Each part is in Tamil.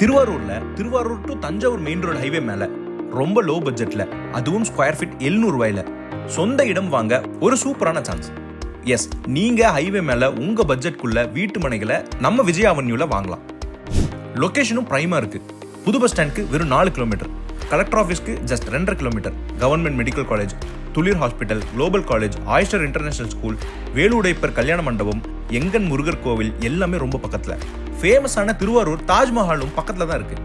திருவாரூர்ல Thiruvarur to Thanjavur main road highway மேல. ரொம்ப லோ பட்ஜெட்ல அதுவும் ஸ்கொயர் ஃபீட் 700 ரூபாயில. சொந்த இடம் வாங்க ஒரு சூப்பரான சான்ஸ் எஸ் நீங்க ஹைவே மேல உங்க பட்ஜெட்குள்ள வீட்டு மனைகளை நம்ம விஜய் அவென்யூல வாங்கலாம். லொகேஷனும் பிரைமா இருக்கு. புது பஸ் ஸ்டாண்ட்க்கு வெறும் நாலு கிலோமீட்டர் கலெக்டர் ஆஃபீஸ்க்கு ஜஸ்ட் ரெண்டரை kilometre government medical college Thulir hospital global college oyster international school வேலுடைப்பர் கல்யாண மண்டபம் எங்கன் முருகர் கோவில் எல்லாமே ரொம்ப பக்கத்தில். ஃபேமஸான திருவாரூர் தாஜ்மஹாலும் பக்கத்தில் தான் இருக்கு.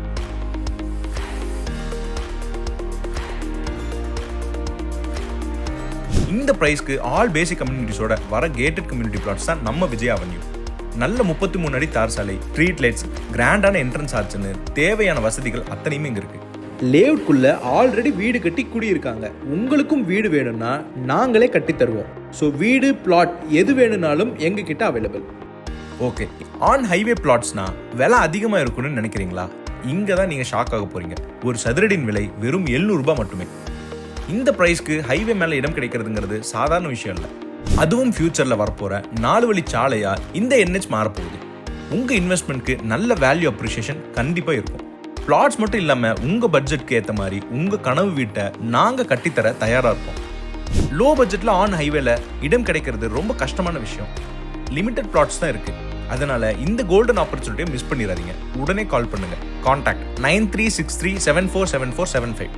இந்த ப்ரைஸ்க்கு ஆல் பேசிக் கம்யூனிட்டிஸோட வர கேட்டட் கம்யூனிட்டி பிளாட்ஸ் தான் நம்ம விஜய் அவென்யூ நல்ல முப்பத்தி மூணு அடி தார் சாலை ஸ்ட்ரீட் லைட்ஸ் கிராண்டான என்ட்ரன்ஸ் ஆச்சுன்னு தேவையான வசதிகள் அத்தனையுமே இங்கே இருக்கு. லேஅவுட்குள்ள ஆல்ரெடி வீடு கட்டி குடியிருக்காங்க. உங்களுக்கும் வீடு வேணும்னா நாங்களே கட்டி தருவோம் ஸோ வீடு பிளாட் எது வேணும்னாலும் எங்ககிட்ட அவைலபிள் ஓகே ஆன் ஹைவே பிளாட்ஸ்னா விலை அதிகமாக இருக்கும்னு நினைக்கிறீங்களா? இங்கே தான் நீங்கள் ஷாக் ஆக போகிறீங்க ஒரு சதுரடியின் விலை வெறும் எழுநூறுபா மட்டுமே. இந்த ப்ரைஸ்க்கு ஹைவே மேலே இடம் கிடைக்கிறதுங்கிறது சாதாரண விஷயம் இல்லை. அதுவும் ஃபியூச்சரில் வரப்போகிற நாலு வழி சாலையாக இந்த என்ஹெச் மாறப்போகுது. உங்கள் இன்வெஸ்ட்மெண்ட்க்கு நல்ல வேல்யூ அப்ரிஷியேஷன் கண்டிப்பாக இருக்கும். பிளாட்ஸ் மட்டும் இல்லாமல் உங்கள் பட்ஜெட்க்கு ஏற்ற மாதிரி உங்கள் கனவு வீட்டை நாங்கள் கட்டித்தர தயாராக இருக்கோம். லோ பட்ஜெட்டில் ஆன் ஹைவேல இடம் கிடைக்கிறது ரொம்ப கஷ்டமான விஷயம். லிமிட்டட் பிளாட்ஸ் தான் இருக்குது அதனால இந்த கோல்டன் ஆப்பர்ச்சுனிட்டியை மிஸ் பண்ணிடாதீங்க. உடனே கால் பண்ணுங்க. Contact nine three six three seven four seven four seven five.